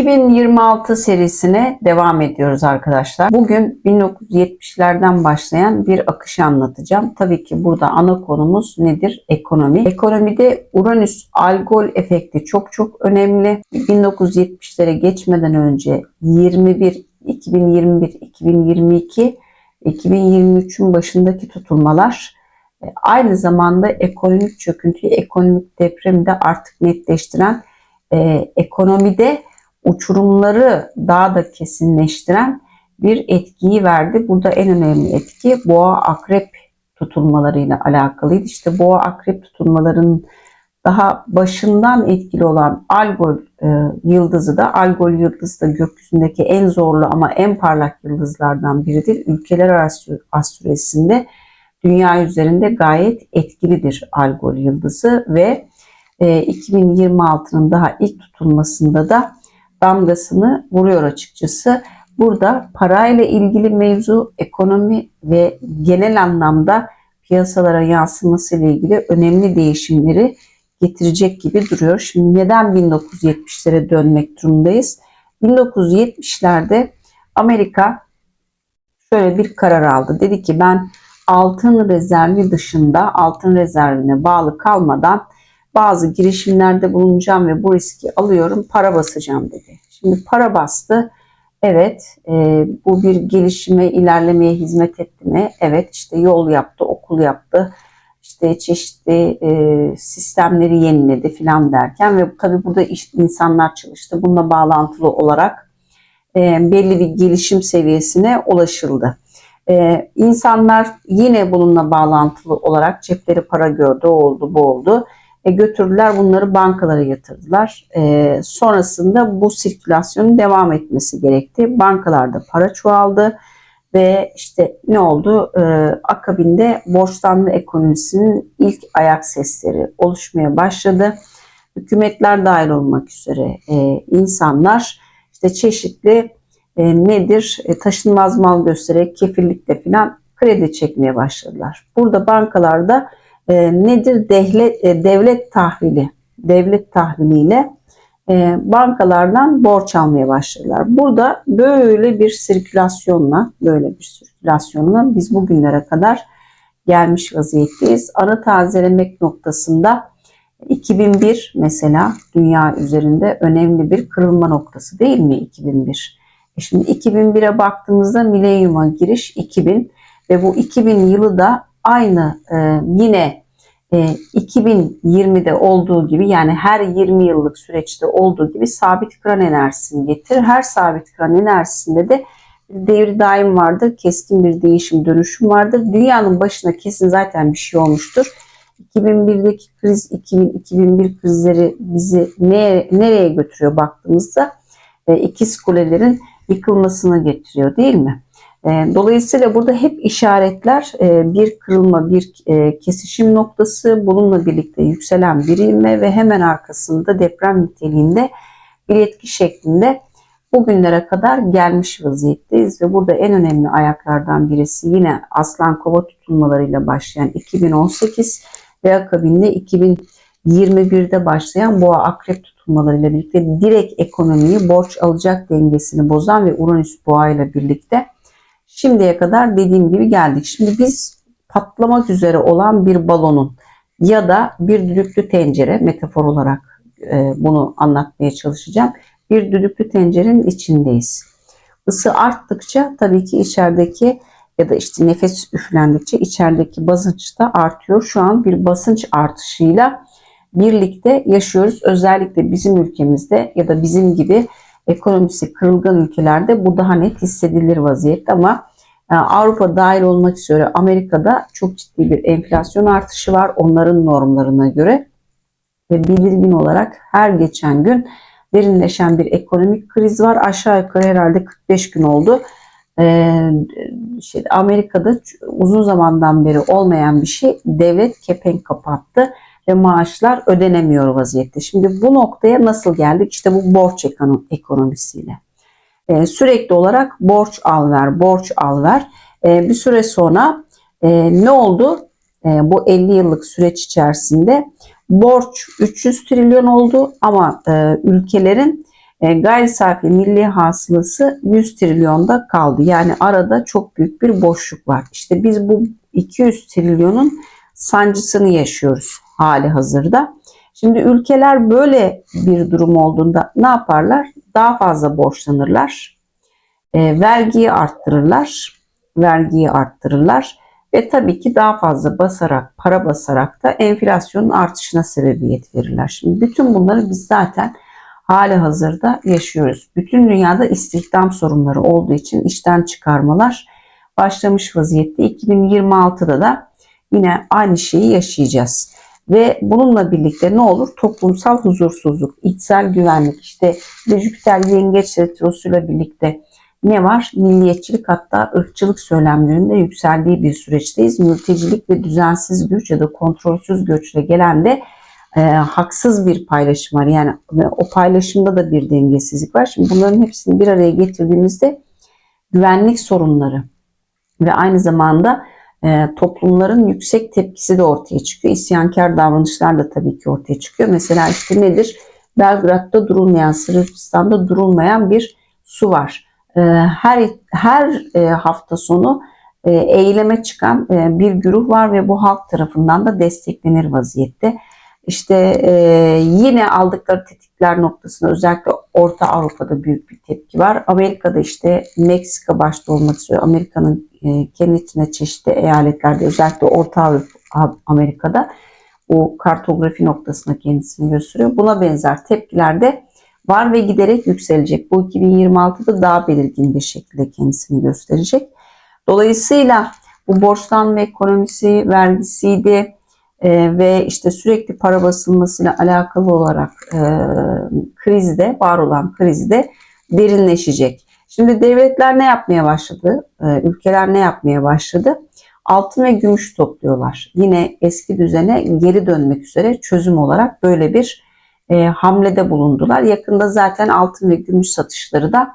2026 serisine devam ediyoruz arkadaşlar. Bugün 1970'lerden başlayan bir akışı anlatacağım. Tabii ki burada ana konumuz nedir? Ekonomi. Ekonomide Uranüs algol efekti çok çok önemli. 1970'lere geçmeden önce 21, 2021, 2022, 2023'ün başındaki tutulmalar e, aynı zamanda ekonomik çöküntüyü, ekonomik depremi de artık netleştiren e, ekonomide uçurumları daha da kesinleştiren bir etkiyi verdi. Burada en önemli etki boğa akrep tutulmalarıyla alakalıydı. İşte boğa akrep tutulmalarının daha başından etkili olan Algol e, yıldızı da Algol yıldızı da gökyüzündeki en zorlu ama en parlak yıldızlardan biridir. Ülkeler arası astrolojisinde dünya üzerinde gayet etkilidir Algol yıldızı ve e, 2026'nın daha ilk tutulmasında da damgasını vuruyor açıkçası. Burada parayla ilgili mevzu, ekonomi ve genel anlamda piyasalara yansıması ile ilgili önemli değişimleri getirecek gibi duruyor. Şimdi neden 1970'lere dönmek durumundayız? 1970'lerde Amerika şöyle bir karar aldı. Dedi ki ben altın rezervi dışında altın rezervine bağlı kalmadan bazı girişimlerde bulunacağım ve bu riski alıyorum, para basacağım dedi. Şimdi para bastı. Evet, e, bu bir gelişime, ilerlemeye hizmet etti mi? Evet, işte yol yaptı, okul yaptı, işte çeşitli e, sistemleri yeniledi filan derken ve tabii burada iş, insanlar çalıştı. Bununla bağlantılı olarak e, belli bir gelişim seviyesine ulaşıldı. E, insanlar yine bununla bağlantılı olarak cepleri para gördü, oldu, bu oldu. E, götürdüler bunları bankalara yatırdılar. E, sonrasında bu sirkülasyonun devam etmesi gerekti. Bankalarda para çoğaldı ve işte ne oldu? E, akabinde borçlanma ekonomisinin ilk ayak sesleri oluşmaya başladı. Hükümetler dahil olmak üzere e, insanlar işte çeşitli e, nedir? E, taşınmaz mal göstererek kefillikle falan kredi çekmeye başladılar. Burada bankalarda e, nedir? Devlet, e, devlet tahvili. Devlet tahviliyle e, bankalardan borç almaya başladılar. Burada böyle bir sirkülasyonla, böyle bir sirkülasyonla biz bugünlere kadar gelmiş vaziyetteyiz. Ana tazelemek noktasında 2001 mesela dünya üzerinde önemli bir kırılma noktası değil mi 2001? E şimdi 2001'e baktığımızda milenyuma giriş 2000 ve bu 2000 yılı da aynı e, yine 2020'de olduğu gibi yani her 20 yıllık süreçte olduğu gibi sabit kıran enerjisini getirir. Her sabit kıran enerjisinde de devir daim vardır. Keskin bir değişim dönüşüm vardır. Dünyanın başına kesin zaten bir şey olmuştur. 2001'deki kriz, 2000-2001 krizleri bizi nereye, nereye götürüyor baktığımızda e, ikiz kulelerin yıkılmasını getiriyor değil mi? E, dolayısıyla burada hep işaretler e, bir kırılma, bir e, kesişim noktası, bununla birlikte yükselen bir ivme ve hemen arkasında deprem niteliğinde bir etki şeklinde bugünlere kadar gelmiş vaziyetteyiz ve burada en önemli ayaklardan birisi yine aslan kova tutulmalarıyla başlayan 2018 ve akabinde 2021'de başlayan boğa akrep tutulmalarıyla birlikte direkt ekonomiyi borç alacak dengesini bozan ve Uranüs boğa ile birlikte Şimdiye kadar dediğim gibi geldik. Şimdi biz patlamak üzere olan bir balonun ya da bir düdüklü tencere metafor olarak e, bunu anlatmaya çalışacağım. Bir düdüklü tencerenin içindeyiz. Isı arttıkça tabii ki içerideki ya da işte nefes üflendikçe içerideki basınç da artıyor. Şu an bir basınç artışıyla birlikte yaşıyoruz. Özellikle bizim ülkemizde ya da bizim gibi ekonomisi kırılgan ülkelerde bu daha net hissedilir vaziyette ama e, Avrupa dahil olmak üzere Amerika'da çok ciddi bir enflasyon artışı var onların normlarına göre ve belirgin olarak her geçen gün derinleşen bir ekonomik kriz var. Aşağı yukarı herhalde 45 gün oldu. Ee, işte Amerika'da uzun zamandan beri olmayan bir şey devlet kepenk kapattı ve maaşlar ödenemiyor vaziyette. Şimdi bu noktaya nasıl geldik? İşte bu borç ekonomisiyle. Ee, sürekli olarak borç al ver, borç al ver. Ee, bir süre sonra e, ne oldu? E, bu 50 yıllık süreç içerisinde borç 300 trilyon oldu ama e, ülkelerin e, gayri safi milli hasılası 100 trilyonda kaldı. Yani arada çok büyük bir boşluk var. İşte biz bu 200 trilyonun sancısını yaşıyoruz hali hazırda. Şimdi ülkeler böyle bir durum olduğunda ne yaparlar? Daha fazla borçlanırlar. E, vergiyi arttırırlar. Vergiyi arttırırlar. Ve tabii ki daha fazla basarak, para basarak da enflasyonun artışına sebebiyet verirler. Şimdi bütün bunları biz zaten hali hazırda yaşıyoruz. Bütün dünyada istihdam sorunları olduğu için işten çıkarmalar başlamış vaziyette. 2026'da da yine aynı şeyi yaşayacağız. Ve bununla birlikte ne olur? Toplumsal huzursuzluk, içsel güvenlik, işte Jüpiter yengeç retrosuyla birlikte ne var? Milliyetçilik hatta ırkçılık söylemlerinde yükseldiği bir süreçteyiz. Mültecilik ve düzensiz güç ya da kontrolsüz göçle gelen de e, haksız bir paylaşım var. Yani o paylaşımda da bir dengesizlik var. Şimdi bunların hepsini bir araya getirdiğimizde güvenlik sorunları ve aynı zamanda e, toplumların yüksek tepkisi de ortaya çıkıyor. İsyankar davranışlar da tabii ki ortaya çıkıyor. Mesela işte nedir? Belgrad'da durulmayan, Sırbistan'da durulmayan bir su var. E, her her e, hafta sonu e, eyleme çıkan e, bir güruh var ve bu halk tarafından da desteklenir vaziyette. İşte e, yine aldıkları tetikler noktasında özellikle Orta Avrupa'da büyük bir tepki var. Amerika'da işte Meksika başta olmak üzere Amerika'nın e, kendi içinde çeşitli eyaletlerde özellikle Orta Avrupa Amerika'da bu kartografi noktasına kendisini gösteriyor. Buna benzer tepkiler de var ve giderek yükselecek. Bu 2026'da daha belirgin bir şekilde kendisini gösterecek. Dolayısıyla bu borçlanma ekonomisi, vergisiydi, e, ve işte sürekli para basılmasıyla alakalı olarak e, krizde, var olan krizde derinleşecek. Şimdi devletler ne yapmaya başladı? E, ülkeler ne yapmaya başladı? Altın ve gümüş topluyorlar. Yine eski düzene geri dönmek üzere çözüm olarak böyle bir e, hamlede bulundular. Yakında zaten altın ve gümüş satışları da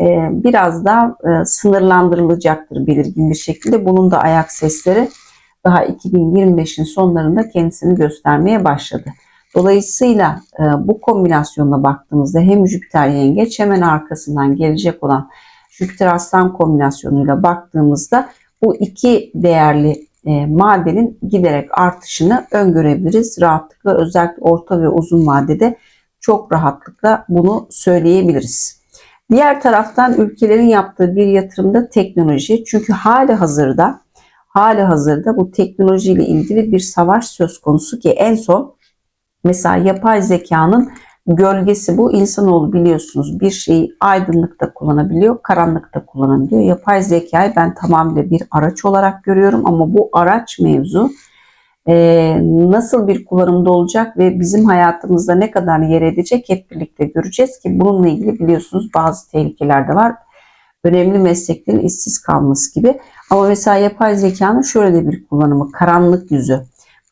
e, biraz daha e, sınırlandırılacaktır belirgin bir şekilde. Bunun da ayak sesleri daha 2025'in sonlarında kendisini göstermeye başladı. Dolayısıyla e, bu kombinasyonla baktığımızda hem Jüpiter yengeç hemen arkasından gelecek olan Jüpiter aslan kombinasyonuyla baktığımızda bu iki değerli e, madenin giderek artışını öngörebiliriz. Rahatlıkla özellikle orta ve uzun vadede çok rahatlıkla bunu söyleyebiliriz. Diğer taraftan ülkelerin yaptığı bir yatırımda teknoloji. Çünkü hali hazırda hali hazırda bu teknolojiyle ilgili bir savaş söz konusu ki en son mesela yapay zekanın gölgesi bu. insanoğlu biliyorsunuz bir şeyi aydınlıkta kullanabiliyor, karanlıkta kullanabiliyor. Yapay zekayı ben tamamıyla bir araç olarak görüyorum ama bu araç mevzu e, nasıl bir kullanımda olacak ve bizim hayatımızda ne kadar yer edecek hep birlikte göreceğiz ki bununla ilgili biliyorsunuz bazı tehlikeler de var. Önemli mesleklerin işsiz kalması gibi. Ama mesela yapay zekanın şöyle bir kullanımı, karanlık yüzü.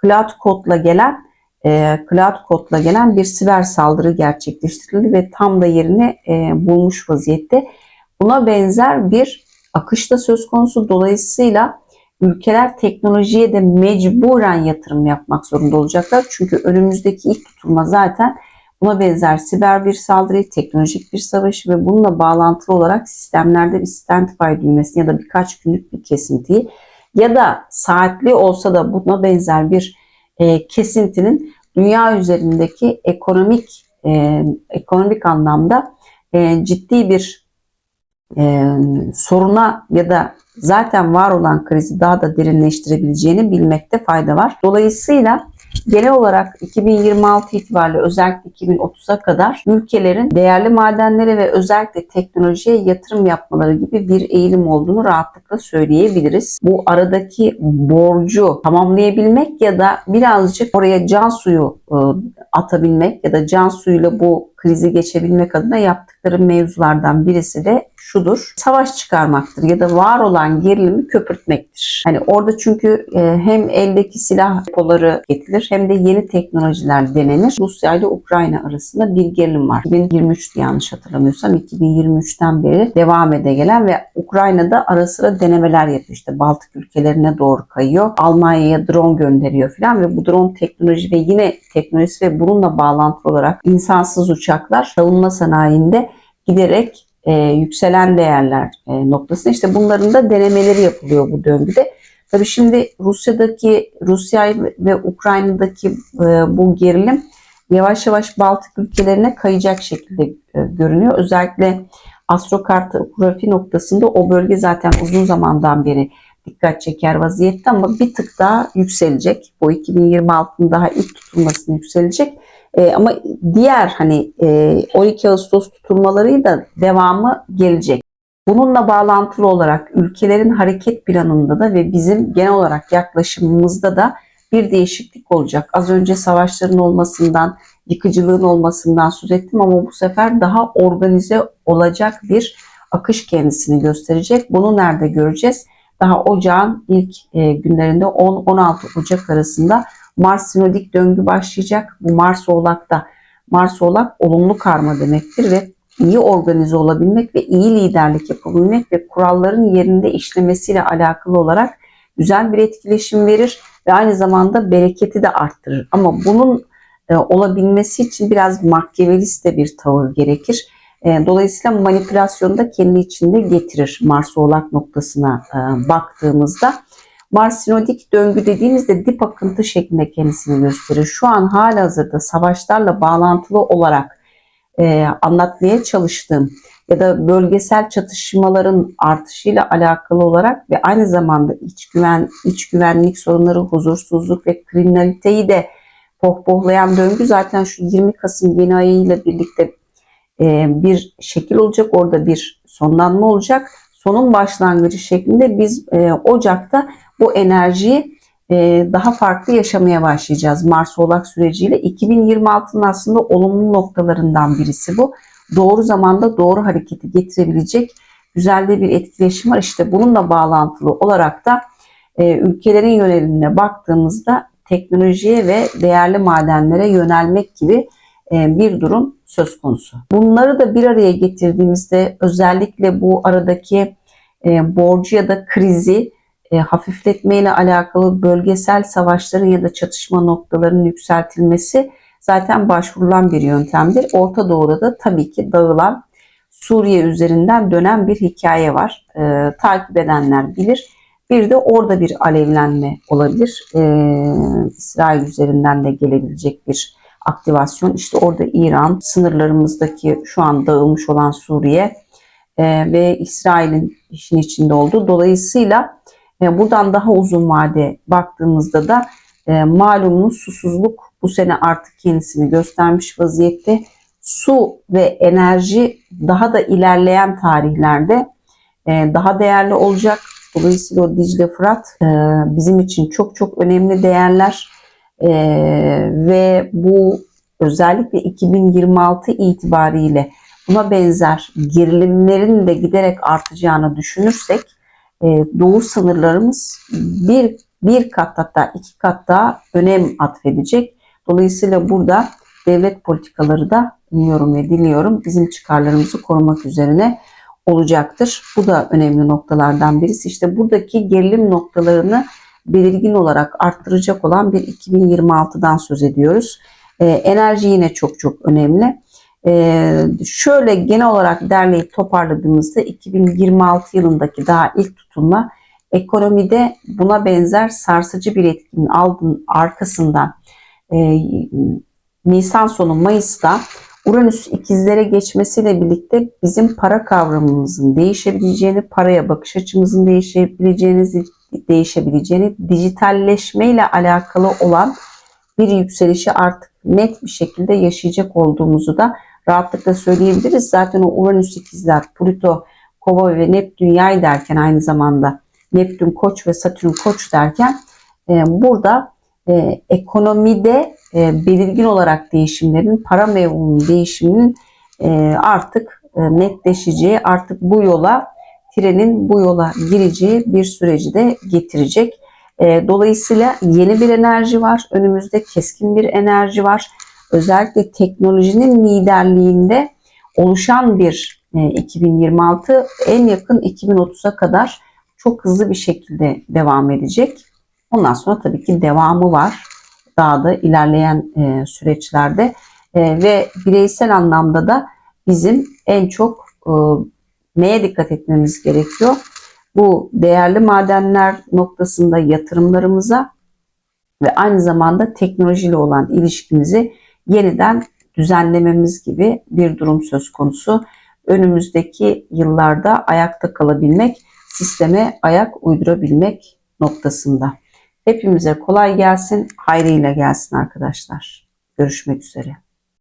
Cloud kodla gelen e, Cloud kodla gelen bir siber saldırı gerçekleştirildi ve tam da yerini e, bulmuş vaziyette. Buna benzer bir akış da söz konusu. Dolayısıyla ülkeler teknolojiye de mecburen yatırım yapmak zorunda olacaklar. Çünkü önümüzdeki ilk tutulma zaten buna benzer siber bir saldırı, teknolojik bir savaş ve bununla bağlantılı olarak sistemlerde bir standby düğmesi ya da birkaç günlük bir kesintiyi ya da saatli olsa da buna benzer bir e, kesintinin dünya üzerindeki ekonomik e, ekonomik anlamda e, ciddi bir e, soruna ya da zaten var olan krizi daha da derinleştirebileceğini bilmekte fayda var. Dolayısıyla Genel olarak 2026 itibariyle özellikle 2030'a kadar ülkelerin değerli madenlere ve özellikle teknolojiye yatırım yapmaları gibi bir eğilim olduğunu rahatlıkla söyleyebiliriz. Bu aradaki borcu tamamlayabilmek ya da birazcık oraya can suyu ıı, atabilmek ya da can suyuyla bu krizi geçebilmek adına yaptıkları mevzulardan birisi de şudur. Savaş çıkarmaktır ya da var olan gerilimi köpürtmektir. Hani orada çünkü e, hem eldeki silah depoları getirilir hem de yeni teknolojiler denenir. Rusya ile Ukrayna arasında bir gerilim var. 2023 yanlış hatırlamıyorsam 2023'ten beri devam ede gelen ve Ukrayna'da ara sıra denemeler yapıyor. İşte Baltık ülkelerine doğru kayıyor. Almanya'ya drone gönderiyor falan ve bu drone teknoloji ve yine teknolojisi ve bununla bağlantılı olarak insansız uçak uçaklar savunma sanayinde giderek e, yükselen değerler e, noktasında işte bunların da denemeleri yapılıyor bu döngüde. Tabii şimdi Rusya'daki Rusya ve Ukrayna'daki e, bu gerilim yavaş yavaş Baltık ülkelerine kayacak şekilde e, görünüyor. Özellikle astrokartografi noktasında o bölge zaten uzun zamandan beri dikkat çeker vaziyette ama bir tık daha yükselecek. Bu 2026'ın daha ilk tutulmasını yükselecek. E, ama diğer hani e, 12 Ağustos tutulmaları da devamı gelecek. Bununla bağlantılı olarak ülkelerin hareket planında da ve bizim genel olarak yaklaşımımızda da bir değişiklik olacak. Az önce savaşların olmasından, yıkıcılığın olmasından söz ettim ama bu sefer daha organize olacak bir akış kendisini gösterecek. Bunu nerede göreceğiz? Daha ocağın ilk e, günlerinde 10-16 Ocak arasında Mars sinodik döngü başlayacak. Bu Mars Oğlak'ta Mars Oğlak olumlu karma demektir ve iyi organize olabilmek ve iyi liderlik yapabilmek ve kuralların yerinde işlemesiyle alakalı olarak güzel bir etkileşim verir ve aynı zamanda bereketi de arttırır. Ama bunun e, olabilmesi için biraz makyavelist de bir tavır gerekir. E, dolayısıyla manipülasyonu da kendi içinde getirir Mars Oğlak noktasına e, baktığımızda. Mars sinodik döngü dediğimizde dip akıntı şeklinde kendisini gösterir. Şu an halihazırda savaşlarla bağlantılı olarak e, anlatmaya çalıştığım ya da bölgesel çatışmaların artışıyla alakalı olarak ve aynı zamanda iç güven iç güvenlik sorunları, huzursuzluk ve kriminaliteyi de pohpohlayan döngü zaten şu 20 Kasım yeni ayıyla birlikte e, bir şekil olacak. Orada bir sonlanma olacak. Sonun başlangıcı şeklinde biz e, Ocak'ta bu enerjiyi e, daha farklı yaşamaya başlayacağız Mars Oğlak süreciyle. 2026'nın aslında olumlu noktalarından birisi bu. Doğru zamanda doğru hareketi getirebilecek güzel de bir etkileşim var. İşte bununla bağlantılı olarak da e, ülkelerin yönelimine baktığımızda teknolojiye ve değerli madenlere yönelmek gibi e, bir durum söz konusu. Bunları da bir araya getirdiğimizde özellikle bu aradaki borcu ya da krizi e, hafifletme ile alakalı bölgesel savaşların ya da çatışma noktalarının yükseltilmesi zaten başvurulan bir yöntemdir. Orta Doğu'da da tabii ki dağılan Suriye üzerinden dönen bir hikaye var. E, takip edenler bilir. Bir de orada bir alevlenme olabilir. E, İsrail üzerinden de gelebilecek bir aktivasyon. İşte orada İran, sınırlarımızdaki şu an dağılmış olan Suriye e, ve İsrail'in işin içinde olduğu. Dolayısıyla e, buradan daha uzun vade baktığımızda da e, malumunuz susuzluk bu sene artık kendisini göstermiş vaziyette. Su ve enerji daha da ilerleyen tarihlerde e, daha değerli olacak. Dolayısıyla o Dicle Fırat e, bizim için çok çok önemli değerler e, ve bu özellikle 2026 itibariyle buna benzer gerilimlerin de giderek artacağını düşünürsek doğu sınırlarımız bir, bir kat hatta iki kat daha önem atfedecek. Dolayısıyla burada devlet politikaları da umuyorum ve diliyorum bizim çıkarlarımızı korumak üzerine olacaktır. Bu da önemli noktalardan birisi. İşte buradaki gerilim noktalarını belirgin olarak arttıracak olan bir 2026'dan söz ediyoruz. Ee, enerji yine çok çok önemli. Ee, şöyle genel olarak derleyip toparladığımızda 2026 yılındaki daha ilk tutulma ekonomide buna benzer sarsıcı bir etkinin aldığın arkasından e, Nisan sonu Mayıs'ta Uranüs ikizlere geçmesiyle birlikte bizim para kavramımızın değişebileceğini, paraya bakış açımızın değişebileceğini, değişebileceğini, dijitalleşme ile alakalı olan bir yükselişi artık net bir şekilde yaşayacak olduğumuzu da rahatlıkla söyleyebiliriz. Zaten o Uranüs ikizler, Plüto, Kova ve Neptün yay derken aynı zamanda Neptün koç ve Satürn koç derken e, burada e, ekonomide e, belirgin olarak değişimlerin, para mevhunun değişiminin e, artık e, netleşeceği, artık bu yola trenin bu yola gireceği bir süreci de getirecek. E, dolayısıyla yeni bir enerji var. Önümüzde keskin bir enerji var. Özellikle teknolojinin liderliğinde oluşan bir e, 2026 en yakın 2030'a kadar çok hızlı bir şekilde devam edecek. Ondan sonra tabii ki devamı var. Daha da ilerleyen e, süreçlerde E, ve bireysel anlamda da bizim en çok e, neye dikkat etmemiz gerekiyor? Bu değerli madenler noktasında yatırımlarımıza ve aynı zamanda teknolojiyle olan ilişkimizi yeniden düzenlememiz gibi bir durum söz konusu. Önümüzdeki yıllarda ayakta kalabilmek, sisteme ayak uydurabilmek noktasında. Hepimize kolay gelsin, hayrıyla gelsin arkadaşlar. Görüşmek üzere.